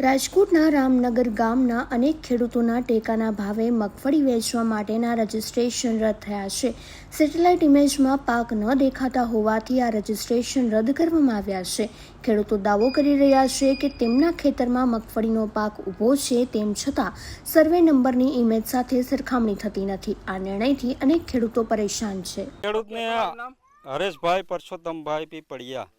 રાજકોટના રામનગર ગામના અનેક ખેડૂતોના ટેકાના ભાવે મગફળી વેચવા માટેના રજીસ્ટ્રેશન રદ થયા છે. સેટેલાઇટ ઇમેજમાં પાક ન દેખાતા હોવાથી આ રજીસ્ટ્રેશન રદ કરવામાં આવ્યા છે. ખેડૂતો દાવો કરી રહ્યા છે કે તેમના ખેતરમાં મગફળીનો પાક ઊભો છે તેમ છતાં સર્વે નંબરની ઇમેજ સાથે સરખામણી થતી નથી. આ નિર્ણયથી અનેક ખેડૂતો પરેશાન છે. હરેશભાઈ પરસોત્તમભાઈ પીપળિયા.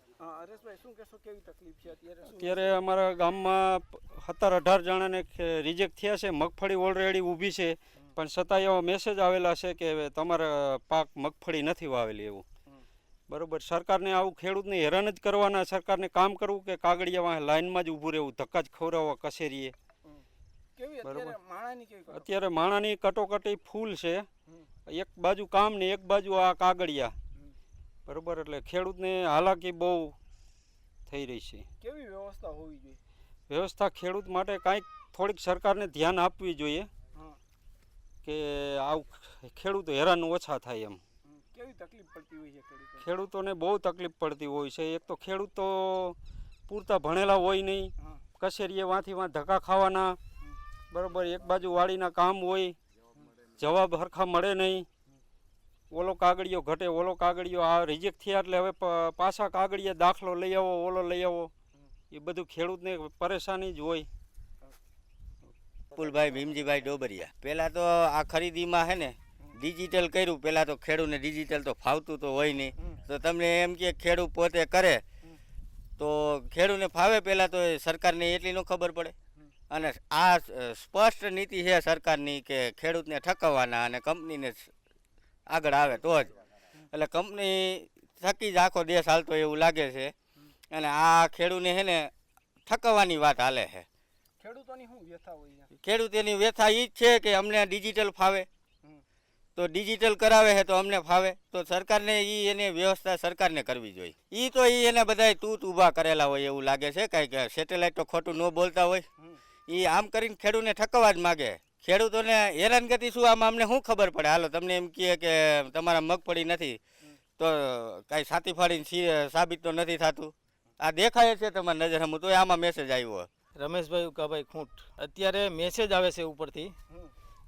અત્યારે? અમારા ગામમાં સત્તર અઢાર જણાને રિજેક્ટ થયા છે મગફળી ઓલરેડી ઊભી છે પણ છતાં એવા મેસેજ આવેલા છે કે તમારા પાક મગફળી નથી વાવેલી એવું. બરોબર સરકારને આવું ખેડૂતને હેરાન જ કરવાના સરકારને કામ કરવું કે કાગળિયા લાઇનમાં જ ઊભું રહેવું ધક્કા જ ખવડાવવા કસેરીએ બરોબર. અત્યારે માણાની અત્યારે માણાની કટોકટી ફૂલ છે. એક બાજુ કામ ને એક બાજુ આ કાગળિયા. બરોબર એટલે ખેડૂતને હાલાકી બહુ થઈ રહી છે. કેવી વ્યવસ્થા હોવી જોઈએ? વ્યવસ્થા ખેડૂત માટે કાંઈક થોડીક સરકારને ધ્યાન આપવી જોઈએ કે આવું ખેડૂતો હેરાન ઓછા થાય એમ. કેવી તકલીફ પડતી હોય છે ખેડૂતોને? બહુ તકલીફ પડતી હોય છે. એક તો ખેડૂતો પૂરતા ભણેલા હોય નહીં. કસેરીએ કચેરીએ વાંથી વાં ધક્કા ખાવાના. બરાબર એક બાજુ વાડીના કામ હોય. જવાબ હરખા મળે નહીં. ઓલો કાગળિયો ઘટે ઓલો કાગળિયો આ રિજેક્ટ થયા એટલે હવે પાછા કાગળિયા દાખલો લઈ આવો ઓલો લઈ આવો. એ બધું ખેડૂતને પરેશાની જ હોય. પુલભાઈ ભીમજીભાઈ ડોબરિયા. પહેલાં તો આ ખરીદીમાં હે ને ડિજિટલ કર્યું. પહેલાં તો ખેડૂતને ડિજિટલ તો ફાવતું તો હોય નહીં. તો તમને એમ કે ખેડૂત પોતે કરે તો ખેડૂતને ફાવે પહેલાં તો સરકારને એટલી ન ખબર પડે. અને આ સ્પષ્ટ નીતિ છે સરકારની કે ખેડૂતને ઠકવવાના અને કંપનીને આગળ આવે તો જ. એટલે કંપની થકી જ આખો દેશ હાલતો એવું લાગે છે. અને આ ખેડૂતને છે ને થકવાની વાત હાલે છે. ખેડૂતોની શું વ્યથા હોય ખેડૂતોની વ્યથા એ જ છે કે અમને ડિજિટલ ફાવે. તો ડિજિટલ કરાવે છે તો અમને ફાવે. તો સરકારને એ એને વ્યવસ્થા સરકારને કરવી જોઈએ. એ તો એ એને બધા તૂત ઊભા કરેલા હોય એવું લાગે છે. કાંઈક સેટેલાઇટ તો ખોટું ન બોલતા હોય. એ આમ કરીને ખેડૂતને ઠકવા જ માગે. ખેડૂતોને હેરાનગતિ શું? આમાં અમને શું ખબર પડે? હાલો તમને એમ કહે કે તમારા મગફળી નથી તો કાંઈ સાતી ફાડીને સી- સાબિત તો નથી થતું. આ દેખાય છે તમારી નજર હમું તોય આમાં મેસેજ આવ્યો રમેશભાઈ ઉકાભાઈ ખૂંટ. અત્યારે મેસેજ આવે છે ઉપરથી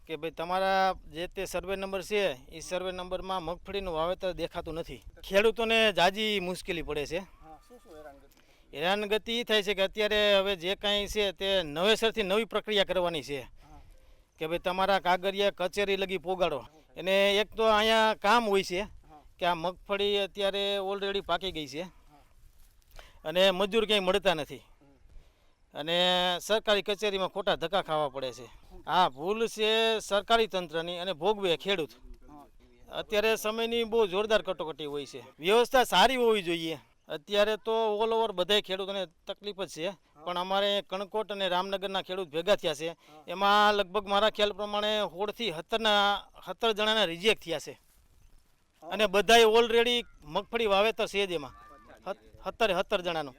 કે ભાઈ તમારા જે તે સર્વે નંબર છે એ સર્વે નંબરમાં મગફળીનું વાવેતર દેખાતું નથી. ખેડૂતોને જાજી મુશ્કેલી પડે છે. હેરાનગતિ એ થાય છે કે અત્યારે હવે જે કાંઈ છે તે નવેસરથી નવી પ્રક્રિયા કરવાની છે. કે ભાઈ તમારા કાગળિયા કચેરી લગી પોગાડો. અને એક તો અહીંયા કામ હોય છે કે આ મગફળી અત્યારે ઓલરેડી પાકી ગઈ છે. અને મજૂર ક્યાંય મળતા નથી. અને સરકારી કચેરીમાં ખોટા ધક્કા ખાવા પડે છે. આ ભૂલ છે સરકારી તંત્રની અને ભોગવે ખેડૂત. અત્યારે સમયની બહુ જોરદાર કટોકટી હોય છે. વ્યવસ્થા સારી હોવી જોઈએ. અત્યારે તો ઓલ ઓવર બધાય ખેડૂતોને તકલીફ જ છે. પણ અમારે કણકોટ અને રામનગરના ખેડૂત ભેગા થયા છે. એમાં લગભગ મારા ખ્યાલ પ્રમાણે હોળથી સત્તરના સત્તર જણાના રિજેક્ટ થયા છે. અને બધાએ ઓલરેડી મગફળી વાવેતર છે જ એમાં. સત્તરે સત્તર જણાનું.